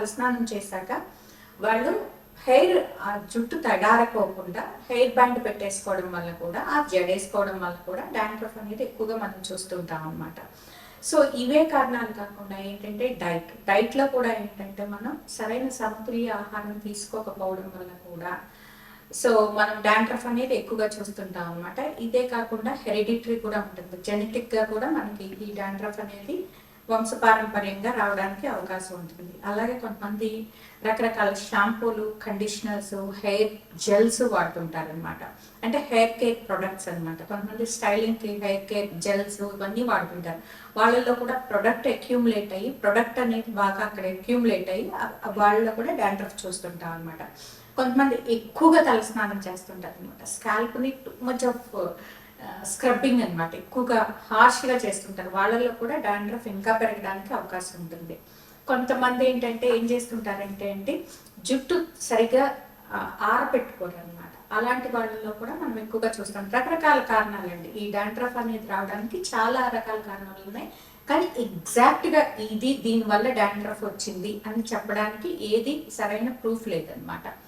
తలస్నానం చేశాక వాళ్ళు హెయిర్ ఆ జుట్టు తడారకోకుండా హెయిర్ బ్యాండ్ పెట్టేసుకోవడం వల్ల కూడా ఆ జడేసుకోవడం వల్ల కూడా డాండ్రఫ్ అనేది ఎక్కువగా మనం చూస్తుంటాం అనమాట సో ఇవే కారణాలు కాకుండా ఏంటంటే డైట్ డైట్లో కూడా ఏంటంటే మనం సరైన సమతుల్య ఆహారం తీసుకోకపోవడం వల్ల కూడా సో మనం డాండ్రఫ్ అనేది ఎక్కువగా చూస్తుంటాం అనమాట ఇదే కాకుండా హెరిడిటరీ కూడా ఉంటుంది. జెనెటిక్గా కూడా మనకి ఈ డాండ్రఫ్ అనేది వంశపారంపర్యంగా రావడానికి అవకాశం ఉంటుంది. అలాగే కొంతమంది రకరకాల షాంపూలు కండిషనర్స్ హెయిర్ జెల్స్ వాడుతుంటారనమాట అంటే హెయిర్ కేర్ ప్రొడక్ట్స్ అన్నమాట. కొంతమంది స్టైలింగ్కి హెయిర్ కేర్ జెల్స్ ఇవన్నీ వాడుతుంటారు. వాళ్ళల్లో కూడా ప్రొడక్ట్ అక్యూములేట్ అయ్యి ప్రొడక్ట్ అనేది బాగా అక్కడ అక్యూములేట్ అయ్యి వాళ్ళలో కూడా డాండ్రఫ్ చూస్తుంటాం అనమాట కొంతమంది ఎక్కువగా తలస్నానం చేస్తుంటారు అనమాట స్కాల్ప్ని టూ మచ్ ఆఫ్ స్క్రబ్బింగ్ అన్నమాట. ఎక్కువగా హార్ష్గా చేస్తుంటారు. వాళ్ళల్లో కూడా డాండ్రఫ్ ఇంకా పెరగడానికి అవకాశం ఉంటుంది. కొంతమంది ఏంటంటే ఏం చేస్తుంటారంటే అంటే జుట్టు సరిగ్గా ఆ, ఆరబెట్టుకోరు అనమాట అలాంటి వాళ్ళలో కూడా మనం ఎక్కువగా చూస్తాం. రకరకాల కారణాలండి. ఈ డాండ్రఫ్ అనేది రావడానికి చాలా రకాల కారణాలు ఉన్నాయి. కానీ ఎగ్జాక్ట్గా ఇది దీనివల్ల డాండ్రఫ్ వచ్చింది అని చెప్పడానికి ఏది సరైన ప్రూఫ్ లేదనమాట